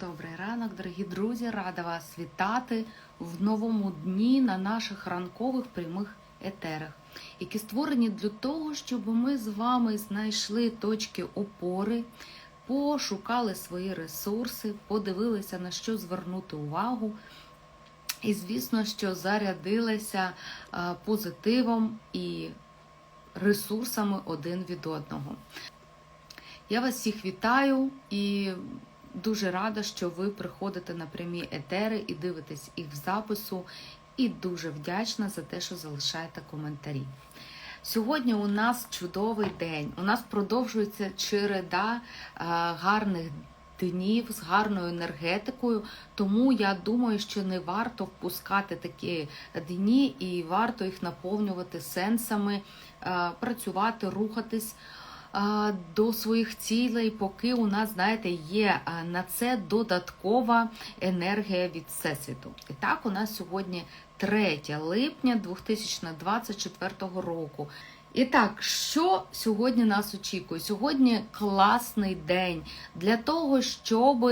Добрий ранок, дорогі друзі! Рада вас вітати в новому дні на наших ранкових прямих етерах, які створені для того, щоб ми з вами знайшли точки опори, пошукали свої ресурси, подивилися на що звернути увагу. І, звісно, що зарядилися позитивом і ресурсами один від одного. Я вас всіх вітаю і дуже рада, що ви приходите на прямі етери і дивитесь їх в запису. І дуже вдячна за те, що залишаєте коментарі. Сьогодні у нас чудовий день. У нас продовжується череда е, гарних днів з гарною енергетикою. Тому я думаю, що не варто впускати такі дні і варто їх наповнювати сенсами, е, працювати, рухатись до своїх цілей, поки у нас, знаєте, є на це додаткова енергія від Всесвіту. І так, у нас сьогодні 3 липня 2024 року. І так, що сьогодні нас очікує? Сьогодні класний день для того, щоб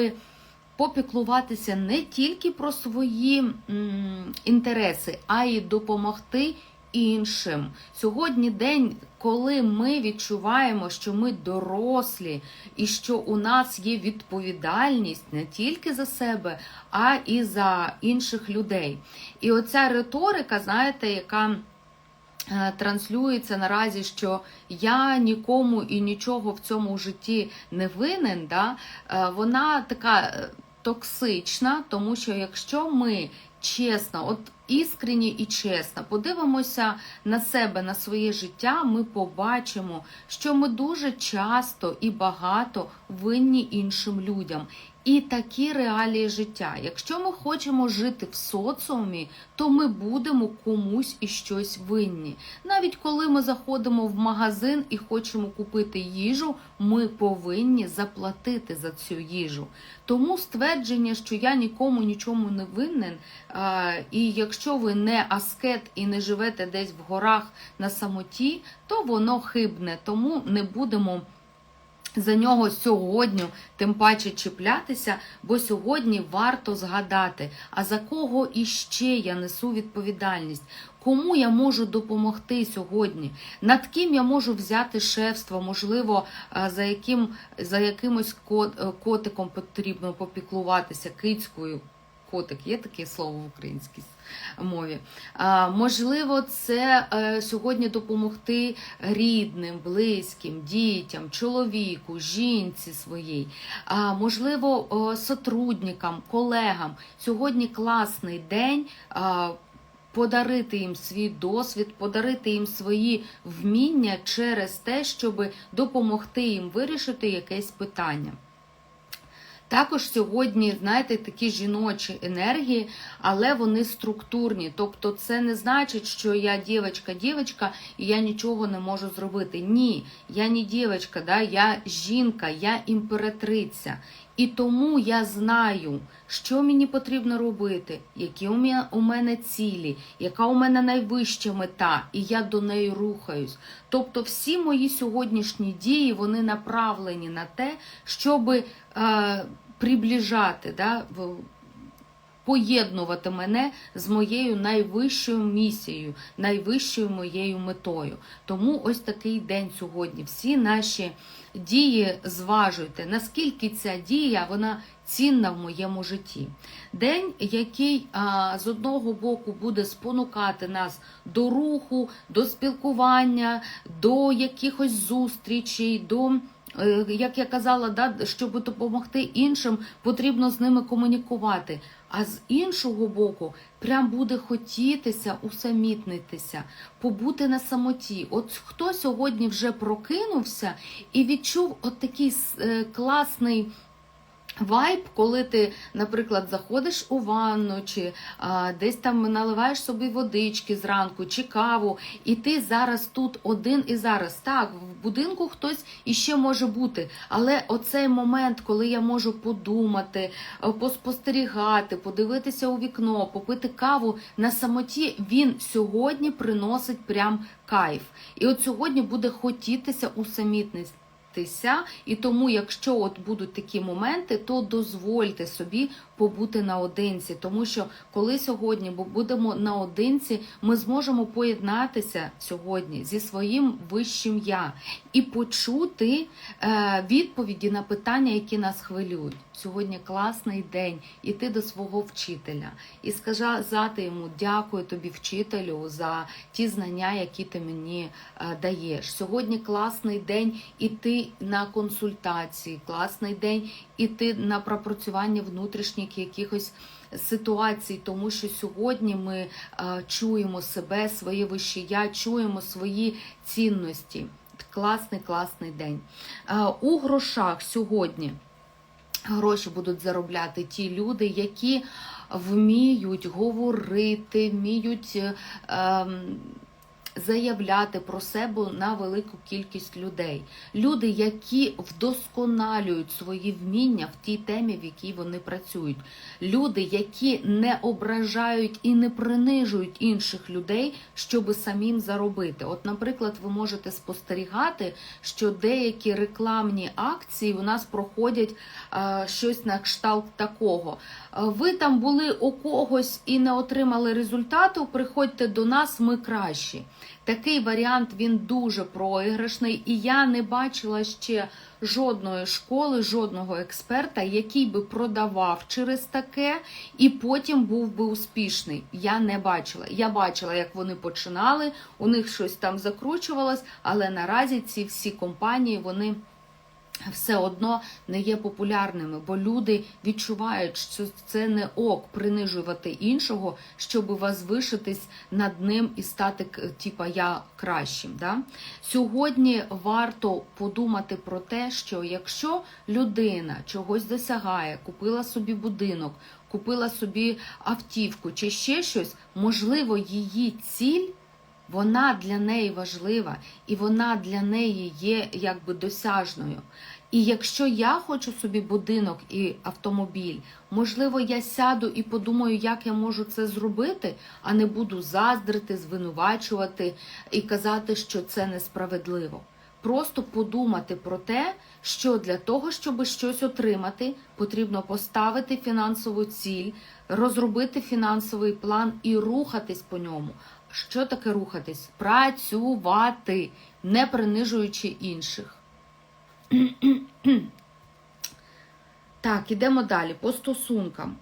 попіклуватися не тільки про свої м, інтереси, а й допомогти іншим. Сьогодні день, коли ми відчуваємо, що ми дорослі і що у нас є відповідальність не тільки за себе, а і за інших людей. І оця риторика, знаєте, яка е, транслюється наразі, що я нікому і нічого в цьому житті не винен, да, е, вона така е, токсична, тому що якщо ми чесно, от іскренні і чесно подивимося на себе, на своє життя, ми побачимо, що ми дуже часто і багато винні іншим людям. І такі реалії життя. Якщо ми хочемо жити в соціумі, то ми будемо комусь і щось винні. Навіть коли ми заходимо в магазин і хочемо купити їжу, ми повинні заплатити за цю їжу. Тому ствердження, що я нікому нічому не винен, і якщо ви не аскет і не живете десь в горах на самоті, то воно хибне, тому не будемо. За нього сьогодні, тим паче чіплятися, бо сьогодні варто згадати, а за кого іще я несу відповідальність, кому я можу допомогти сьогодні, над ким я можу взяти шефство, можливо, е, за яким за якимось е, котиком потрібно попіклуватися, кицькою. Котик, є таке слово в українській мові. Можливо, це е, сьогодні допомогти рідним, близьким, дітям, чоловіку, жінці своїй, а, можливо, сотрудникам, колегам. Сьогодні класний день. Подарити їм свій досвід, подарити їм свої вміння через те, щоб допомогти їм вирішити якесь питання. Також сьогодні, знаєте, такі жіночі енергії, але вони структурні. Тобто, це не значить, що я дівчинка, дівчинка і я нічого не можу зробити. Ні, я не дівчинка, да? я жінка, я імператриця. І тому я знаю, що мені потрібно робити, які у мене цілі, яка у мене найвища мета, і я до неї рухаюсь. Тобто, всі мої сьогоднішні дії вони направлені на те, щоб е, приближати, да, поєднувати мене з моєю найвищою місією, найвищою моєю метою. Тому ось такий день сьогодні. Всі наші дії зважуйте, наскільки ця дія вона цінна в моєму житті. День, який а, з одного боку буде спонукати нас до руху, до спілкування, до якихось зустрічей, до е, як я казала, да, щоб допомогти іншим, потрібно з ними комунікувати. А з іншого боку, прям буде хотітися усамітнитися, побути на самоті. От хто сьогодні вже прокинувся і відчув от такий е, класний. Вайб, коли ти, наприклад, заходиш у ванну, чи а, десь там наливаєш собі водички зранку, чи каву, і ти зараз тут один і зараз. Так, в будинку хтось іще може бути, але оцей момент, коли я можу подумати, поспостерігати, подивитися у вікно, попити каву на самоті, він сьогодні приносить прям кайф. І от сьогодні буде хотітися усамітність І тому, якщо от будуть такі моменти, то дозвольте собі побути наодинці, тому що коли сьогодні будемо наодинці, ми зможемо поєднатися сьогодні зі своїм вищим я і почути е, відповіді на питання, які нас хвилюють. Сьогодні класний день іти до свого вчителя і сказати йому дякую тобі, вчителю, за ті знання, які ти мені е, даєш. Сьогодні класний день іти на консультації, класний день іти на пропрацювання внутрішніх якихось ситуацій, тому що сьогодні ми е, чуємо себе, своє вище я, чуємо свої цінності. Класний, класний день. Е, У грошах сьогодні гроші будуть заробляти ті люди, які вміють говорити, вміють е, ем, заявляти про себе на велику кількість людей. Люди, які вдосконалюють свої вміння в тій темі, в якій вони працюють. Люди, які не ображають і не принижують інших людей, щоб самим заробити. От, наприклад, ви можете спостерігати, що деякі рекламні акції у нас проходять е, щось на кшталт такого. Е, Ви там були у когось і не отримали результату. Приходьте до нас, ми кращі. Такий варіант він дуже проіграшний, і я не бачила ще жодної школи, жодного експерта, який би продавав через таке і потім був би успішний. Я не бачила. Я бачила, як вони починали, у них щось там закручувалось, але наразі ці всі компанії вони. Все одно не є популярними, бо люди відчувають, що це не ок принижувати іншого, щоб возвишитись над ним і стати типа я кращим. Да? Сьогодні варто подумати про те, що якщо людина чогось досягає, купила собі будинок, купила собі автівку чи ще щось, можливо, її ціль вона для неї важлива і вона для неї є якби досяжною. І якщо я хочу собі будинок і автомобіль, можливо, я сяду і подумаю, як я можу це зробити, а не буду заздрити, звинувачувати і казати, що це несправедливо. Просто подумати про те, що для того, щоб щось отримати, потрібно поставити фінансову ціль, розробити фінансовий план і рухатись по ньому. Що таке рухатись? Працювати, не принижуючи інших. Так, ідемо далі. По стосункам.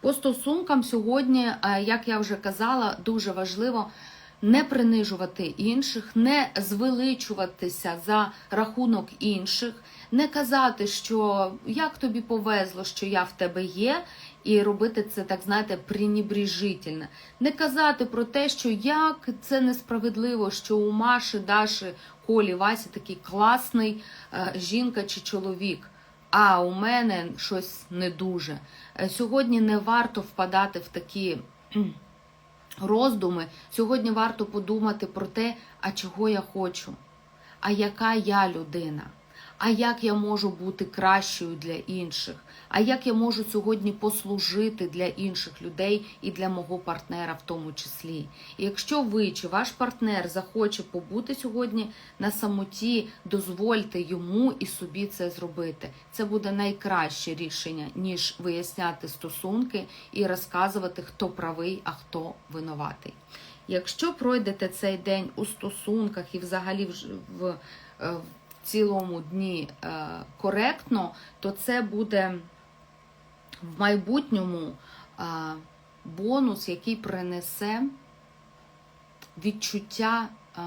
По стосункам сьогодні, е, як я вже казала, дуже важливо не принижувати інших, не звеличуватися за рахунок інших, не казати, що як тобі повезло, що я в тебе є, і робити це, так знаєте, пренебрежительно. Не казати про те, що як це несправедливо, що у Маші, Даші, Колі, Васі такий класний е, жінка чи чоловік. А у мене щось не дуже. Е, Сьогодні не варто впадати в такі роздуми. Сьогодні варто подумати про те, а чого я хочу, а яка я людина, а як я можу бути кращою для інших, а як я можу сьогодні послужити для інших людей і для мого партнера в тому числі. І якщо ви чи ваш партнер захоче побути сьогодні на самоті, дозвольте йому і собі це зробити. Це буде найкраще рішення, ніж виясняти стосунки і розказувати, хто правий, а хто винуватий. Якщо пройдете цей день у стосунках і взагалі в, в, е, в цілому дні е, коректно, то це буде в майбутньому а, бонус, який принесе відчуття а,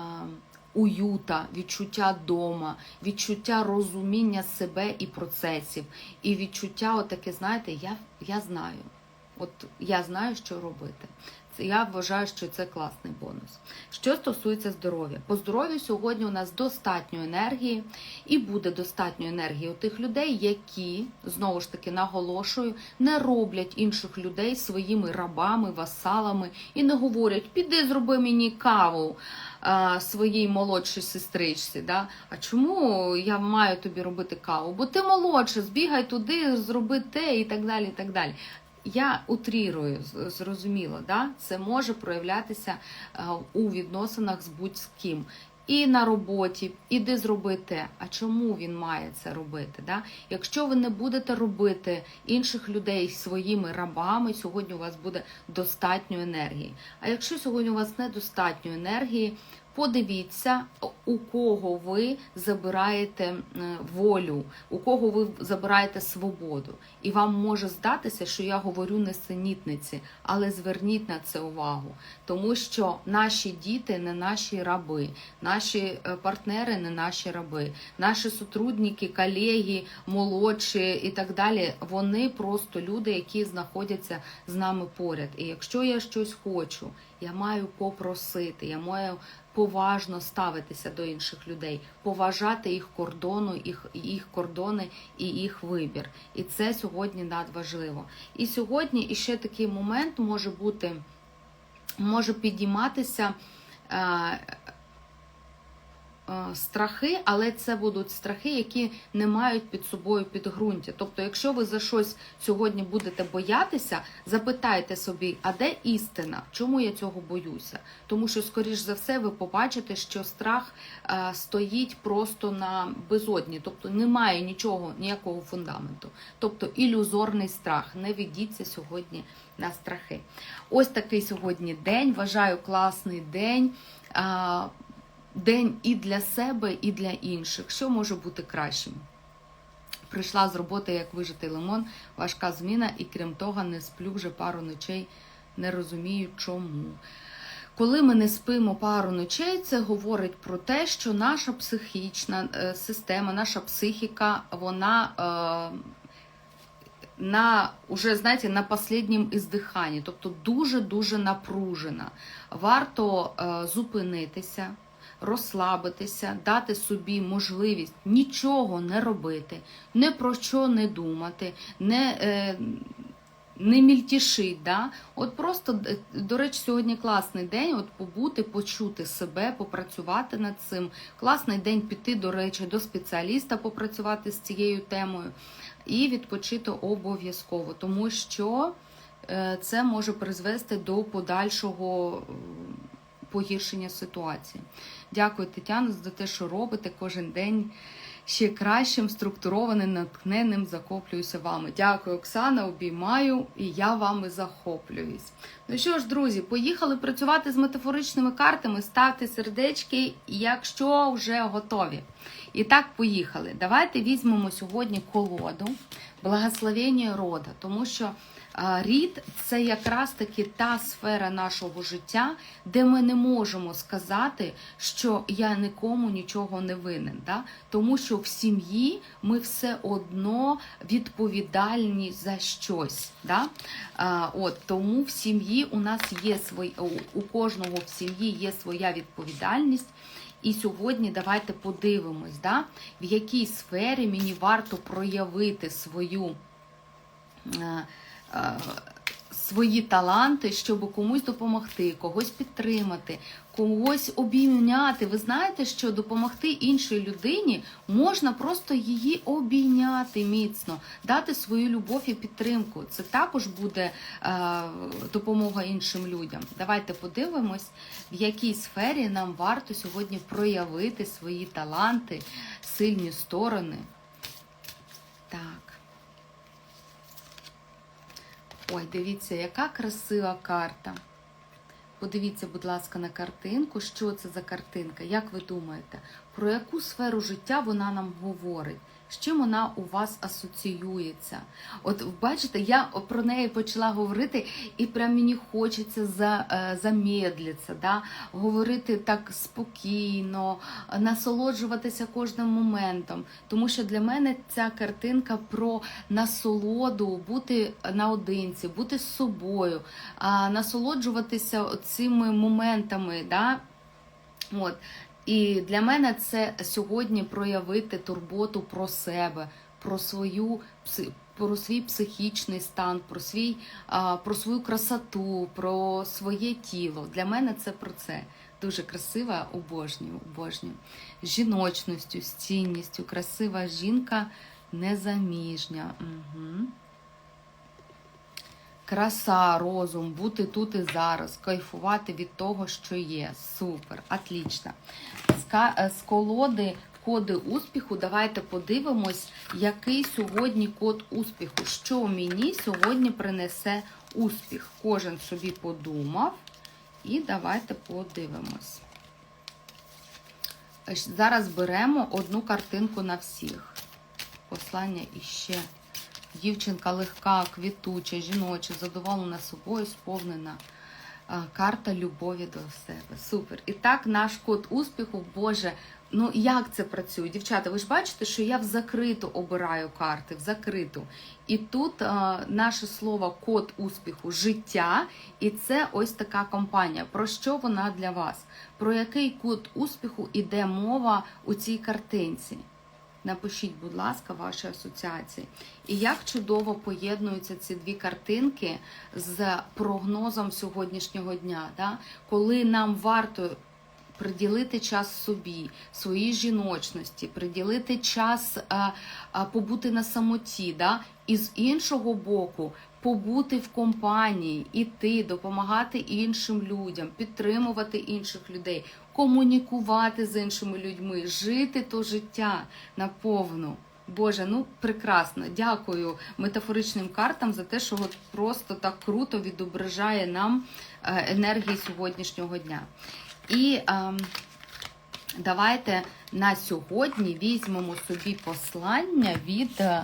уюта, відчуття дома, відчуття розуміння себе і процесів, і відчуття, отаке, знаєте, я, я знаю. От я знаю, що робити. Я вважаю, що це класний бонус. Що стосується здоров'я, по здоров'ю сьогодні у нас достатньо енергії, і буде достатньо енергії у тих людей, які знову ж таки наголошую, не роблять інших людей своїми рабами, васалами і не говорять: піди зроби мені каву своїй молодшій сестричці. Да? А чому я маю тобі робити каву? Бо ти молодша, збігай туди, зроби те і так далі. і так далі. Я утрірую, зрозуміло, да? це може проявлятися е, у відносинах з будь-ким. і на роботі, іди зроби те. А чому він має це робити? Да? Якщо ви не будете робити інших людей своїми рабами, сьогодні у вас буде достатньо енергії. А якщо сьогодні у вас недостатньо енергії, подивіться, у кого ви забираєте волю, у кого ви забираєте свободу. І вам може здатися, що я говорю несенітниці, але зверніть на це увагу, тому що наші діти не наші раби, наші е, партнери не наші раби, наші сотрудники, колеги, молодші і так далі. Вони просто люди, які знаходяться з нами поряд. І якщо я щось хочу, я маю попросити, я маю поважно ставитися до інших людей, поважати їх кордону, їх, їх кордони і їх вибір. І це сьогодні надважливо. І сьогодні іще такий момент може бути, може підійматися. е, Страхи, але це будуть страхи, які не мають під собою підґрунтя. Тобто, якщо ви за щось сьогодні будете боятися, запитайте собі, а де істина? Чому я цього боюся? Тому що, скоріш за все, ви побачите, що страх е, стоїть просто на безодні, тобто немає нічого, ніякого фундаменту. Тобто ілюзорний страх. Не ведіться сьогодні на страхи. Ось такий сьогодні день. Вважаю класний день. День і для себе, і для інших. Що може бути кращим? Прийшла з роботи, як вижитий лимон, важка зміна, і крім того, не сплю вже пару ночей, не розумію чому. Коли ми не спимо пару ночей, це говорить про те, що наша психічна е, система, наша психіка, вона е, на уже знаєте, на последнім іздиханні, тобто дуже-дуже напружена. Варто е, зупинитися розслабитися, дати собі можливість нічого не робити, ні про що не думати, не, е, не мільтішить. Да? От просто, е, до речі, сьогодні класний день от побути, почути себе, попрацювати над цим. Класний день піти, до речі, до спеціаліста попрацювати з цією темою і відпочити обов'язково, тому що е, це може призвести до подальшого. Погіршення ситуації. Дякую, Тетяно, за те, що робите кожен день ще кращим, структурованим, натхненним. Захоплююся вами. Дякую, Оксана, обіймаю, і я вами захоплююсь. Ну що ж, друзі, поїхали працювати з метафоричними картами, ставте сердечки, якщо вже готові. І так, поїхали. Давайте візьмемо сьогодні колоду благословення рода, тому що. Рід це якраз таки та сфера нашого життя, де ми не можемо сказати, що я нікому нічого не винен. Да? Тому що в сім'ї ми все одно відповідальні за щось. Да? От, Тому в сім'ї у нас є свої, у кожного в сім'ї є своя відповідальність. І сьогодні давайте подивимось, да, в якій сфері мені варто проявити свою свої таланти, щоб комусь допомогти, когось підтримати, когось обійняти. Ви знаєте, що допомогти іншій людині можна просто її обійняти міцно, дати свою любов і підтримку. Це також буде е, допомога іншим людям. Давайте подивимось, в якій сфері нам варто сьогодні проявити свої таланти, сильні сторони. Так. Ой, дивіться, яка красива карта. Подивіться, будь ласка, на картинку. Що це за картинка? Як ви думаєте, про яку сферу життя вона нам говорить? З чим вона у вас асоціюється? От бачите, я про неї почала говорити, і прям мені хочеться за, е, замедлитися, да? говорити так спокійно, насолоджуватися кожним моментом. Тому що для мене ця картинка про насолоду, бути наодинці, бути з собою, насолоджуватися цими моментами. Да? От. І для мене це сьогодні проявити турботу про себе, про свою про свій психічний стан, про свій про свою красоту, про своє тіло. Для мене це про це. Дуже красива, обожнюю, обожнюю. З жіночністю, з цінністю, красива жінка незаміжня. Угу. Краса, розум, бути тут і зараз, кайфувати від того, що є. Супер, отлично. е, з колоди коди успіху. Давайте подивимось, який сьогодні код успіху. Що мені сьогодні принесе успіх? Кожен собі подумав. І давайте подивимось. Е, Зараз беремо одну картинку на всіх. Послання іще. Дівчинка легка, квітуча, жіноча, задоволена собою, сповнена. Карта любові до себе. Супер. І так, наш код успіху, Боже. Ну як це працює? Дівчата, ви ж бачите, що я в закриту обираю карти, в закриту. І тут а, наше слово код успіху життя. І це ось така компанія. Про що вона для вас? Про який код успіху іде мова у цій картинці? Напишіть, будь ласка, ваші асоціації. І як чудово поєднуються ці дві картинки з прогнозом сьогоднішнього дня, да? коли нам варто приділити час собі, своїй жіночності, приділити час а, а, побути на самоті, да? і з іншого боку. Побути в компанії, іти, допомагати іншим людям, підтримувати інших людей, комунікувати з іншими людьми, жити то життя наповну. Боже, ну прекрасно. Дякую метафоричним картам за те, що от просто так круто відображає нам е, енергії сьогоднішнього дня. І ем, давайте на сьогодні візьмемо собі послання від е,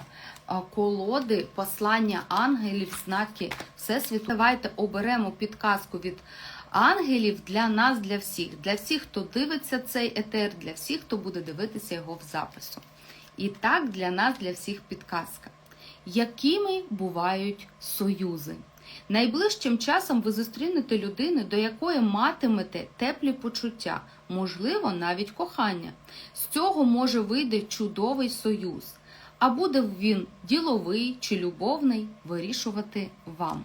колоди послання ангелів, знаки Всесвіту. Давайте оберемо підказку від ангелів для нас, для всіх, для всіх, хто дивиться цей етер, для всіх, хто буде дивитися його в запису. І так для нас, для всіх підказка. Якими бувають союзи? Найближчим часом ви зустрінете людину, до якої матимете теплі почуття, можливо, навіть кохання. З цього може вийти чудовий союз. А буде він діловий чи любовний, вирішувати вам.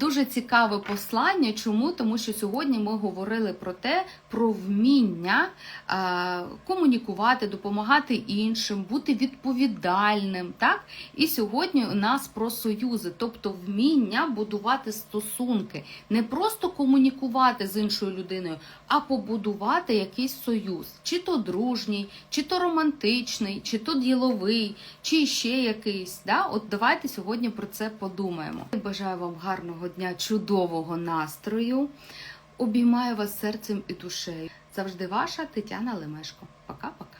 Дуже цікаве послання. Чому? Тому що сьогодні ми говорили про те, про вміння а, комунікувати, допомагати іншим, бути відповідальним. Так? І сьогодні у нас про союзи, тобто вміння будувати стосунки, не просто комунікувати з іншою людиною, а побудувати якийсь союз, чи то дружній, чи то романтичний, чи то діловий, чи ще якийсь. Да? От давайте сьогодні про це подумаємо. Бажаю вам гарного дня, чудового настрою. Обіймаю вас серцем і душею. Завжди ваша Тетяна Лемешко. Пока-пока.